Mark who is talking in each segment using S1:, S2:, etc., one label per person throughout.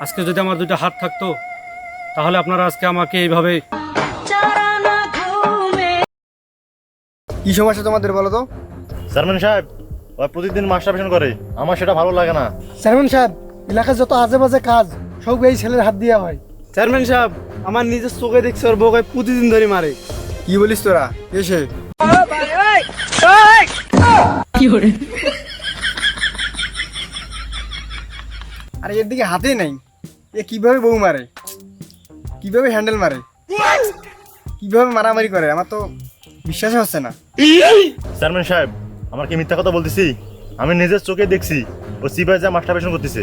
S1: আজকে যদি আমার দুইটা হাত থাকতো তাহলে আপনারা আজকে আমাকে এইভাবে
S2: কি সমস্যা তোমাদের বলো তো?
S3: চেয়ারম্যান সাহেব ওই প্রতিদিন মাস্টারবেশন করে। আমার সেটা ভালো লাগে না।
S4: চেয়ারম্যান সাহেব এলাকার যত আজে বাজে কাজ সব এই ছেলের হাত দেওয়া হয়।
S2: চেয়ারম্যান সাহেব আমার নিজের চোখে দেখছি ওর বউকে প্রতিদিন ধরে মারে। কি বলিস তোরা? এসে আরে এর দিকে হাতে নাই। এ কীভাবে বউ মারে? কীভাবে হ্যান্ডেল মারে? কীভাবে মারামারি করে? আমার তো বিশ্বাসই হচ্ছে না।
S3: চেয়ারম্যান সাহেব আমার কি মিথ্যা কথা বলতেছি? আমি নিজের চোখে দেখছি ও সিপাই যা মাস্টারবেশন করতেছে।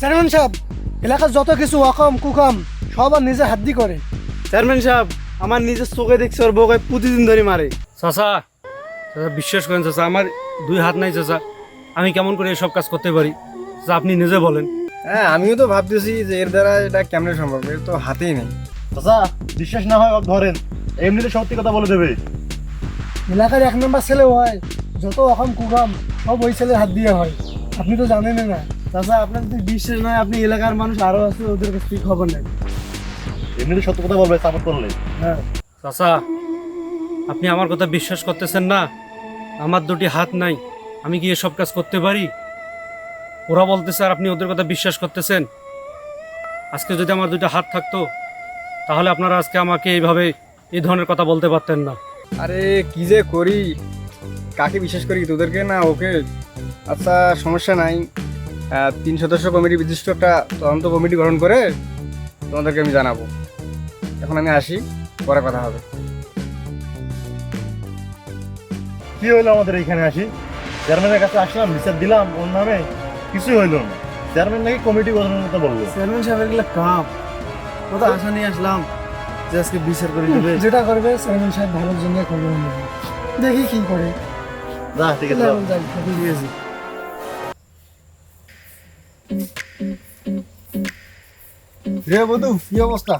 S4: চেয়ারম্যান সাহেব এলাকার যত কিছু অকম কুকম সব আর নিজে হাত দিয়ে করে।
S2: চেয়ারম্যান সাহেব আমার নিজের চোখে দেখছি ওর বউকে প্রতিদিন ধরে মারে।
S1: চাচা চাচা বিশ্বাস করেন চাচা আমার দুই হাত নাই চাচা। আমি কেমন করে এসব কাজ করতে পারি চাচা আপনি নিজে বলেন।
S2: হ্যাঁ আমিও তো ভাবতেছি যে এর দ্বারা এটা কেমনে সম্ভব? এর তো হাতেই নেই।
S3: চাচা বিশ্বাস না হয় ওকে ধরেন এমনিতে সত্যি কথা বলে দেবে।
S4: এলাকার এক নম্বর ছেলে হয় যত অকম কুকম সব ওই ছেলের হাত দিয়ে হয়। আপনি তো জানেনই না।
S2: চাচা আপনার যদি বিশ্বাস নয় আপনি এলাকার মানুষ আরও আছে ওদের কাছ থেকে খবর নেন।
S3: এমনিতে সত্য কথা বলবে সাপোর্ট করলে
S2: হ্যাঁ।
S1: চাচা আপনি আমার কথা বিশ্বাস করতেছেন না? আমার দুটি হাত নাই। আমি কি এসব কাজ করতে পারি? ওরা বলতেছে আর আপনি ওদের কথা বিশ্বাস করতেছেন। আজকে যদি আমার দুটো হাত থাকতো তাহলে আপনারা আজকে আমাকে এইভাবে এই ধরনের কথা বলতে পারতেন না।
S2: আরে কি যে করি? কাকে বিশ্বাস করি তোদেরকে? না ওকে। আচ্ছা সমস্যা নাই। তিন সদস্য কমিটি বিশিষ্ট একটা তদন্ত কমিটি গঠন করে তোমাদেরকে আমি জানাব। এখন আমি আসি পরে কথা হবে।
S3: কি হইল আমাদের এখানে আসি? চেয়ারম্যানের কাছে আসলাম বিচার দিলাম ওর নামে কিছুই হইল না। চেয়ারম্যান নাকি কমিটি গঠনের কথা বলল।
S2: চেয়ারম্যান সাহেবেরগুলো কাম ও তো আশা নিয়ে আসলাম যে আজকে বিচার করে দেবে।
S4: যেটা করবে চেয়ারম্যান সাহেব ভালোর জন্য করবে দেখি কি করে।
S3: যা ঠিক আছে।
S2: ঠিক আছে রে বধু কি অবস্থা?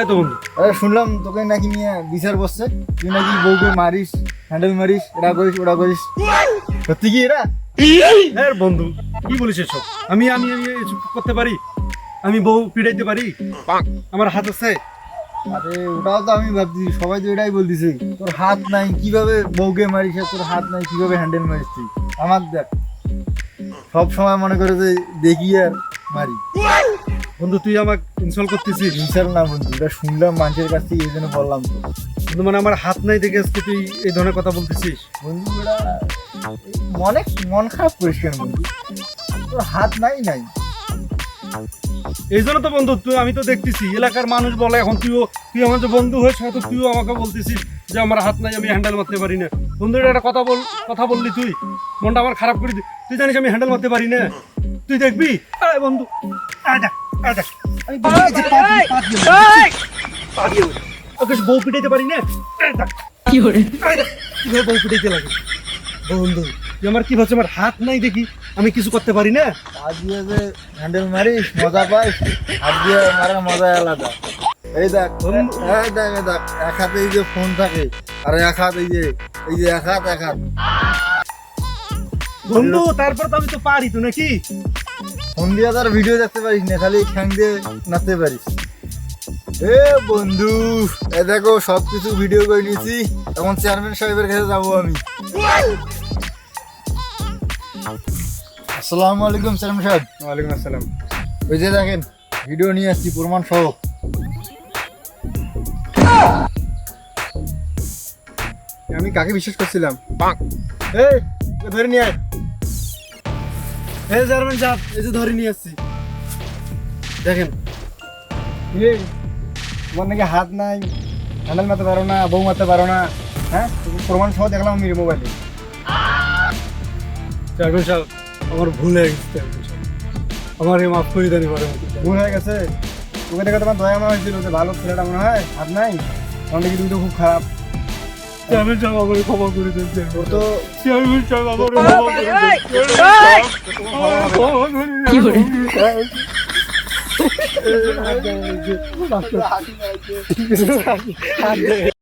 S1: এই তো বন্ধু।
S2: আরে শুনলাম তোকে নাকি নিয়ে বিচার বসছে। তুই নাকি বউকে মারিস হ্যান্ডেল মারিস এটা করিস ওটা করিস। সত্যি কি এরা?
S1: হ্যাঁ বন্ধু কি বলিস এসব। আমি আমি আমি এসব করতে পারি। আমি বউ পিড়াইতে পারি। আমার হাত আছে।
S2: আরে ওটাও তো আমি ভাবছি সবাই তো এটাই বলতেছে। তোর হাত নাই কীভাবে বউকে মারিস তোর হাত নাই কীভাবে হ্যান্ডেল মারিস তুই? আমার দেখ সব সময় মনে করে যে দেখি আর মারি।
S1: বন্ধু তুই আমাকে ইনস্টল করতেছিস?
S2: বিচার না বন্ধু এটা শুনলাম মানুষের কাছ থেকে এই জন্য বললাম। তো
S1: বন্ধু মানে আমার হাত নাই দেখে আজকে তুই এই ধরনের কথা বলতেছিস?
S2: বন্ধু এটা মনে মন খারাপ করিস কেন বন্ধু? তোর হাত নাই নাই।
S1: এই জন্য তো বন্ধু তুই আমি তো দেখতেছি এলাকার মানুষ বলে এখন তুইও তুই আমার যে বন্ধু হয়েছ হয়তো তুইও আমাকে বলতেছিস যে আমার হাত নাই আমি হ্যান্ডেল মারতে পারি না। বন্ধু এটা একটা কথা বল কথা বললি তুই। মনটা আমার খারাপ করে দি তুই জানিস আমি হ্যান্ডেল মারতে পারি না। তুই দেখবি? আয় বন্ধু। ওকে বউ পিটাইতে পারি না? কি বউ পিটাইতে লাগে? বন্ধু তুই আমার কি হচ্ছে আমার হাত নাই দেখি আমি কিছু করতে পারি না?
S2: হাত দিয়ে যে হ্যান্ডেল মারিস মজা পাইস হাত দিয়ে মারার মজা আলাদা। এই দেখ এই দেখ এই দেখ এক হাতে এই যে ফোন থাকে আর এক হাত এই যে এই যে এক হাত এক হাত।
S1: বন্ধু তারপর তো আমি তো পারি তো নাকি?
S2: ফোন দিয়ে তার ভিডিও দেখতে পারিস না খালি খ্যাং দিয়ে নাচতে পারিস। এ বন্ধু এ দেখো সব কিছু ভিডিও করে নিয়েছি। এখন চেয়ারম্যান সাহেবের কাছে যাব আমি। আসসালামু আলাইকুম চেয়ারম্যান সাহেব। ওয়ালাইকুম আসসালাম। ওই যে দেখেন ভিডিও নিয়ে আসছি প্রমাণ সহ। আমি কাকে বিশ্বাস করছিলাম? এই ধরে নিয়ে আয়। এই চেয়ারম্যান সাহেব এই যে ধরে নিয়ে আসছি। দেখেন। এই তোমার নাকি হাত নাই হ্যান্ডেল মারতে পারো না বউ মারতে পারো না হ্যাঁ প্রমাণ সহ দেখলাম আমি মোবাইলে
S1: সাহেব আমার ভুল হয়ে গেছে সাহেব আমার এই মাফ করে দেন এবারে
S2: ভুল হয়ে গেছে তোকে দেখে তোমার দয়া মনে হয়েছিল যে ভালো ছেলেটা মনে হয় হাত নাই তখন দেখি তুমি তো খুব খারাপ
S1: চেয়ারম্যান সাহেব আমার ক্ষমা করে দেন
S2: তো
S1: চেয়ারম্যান সাহেব আমার ক্ষমা করে দেন কি করে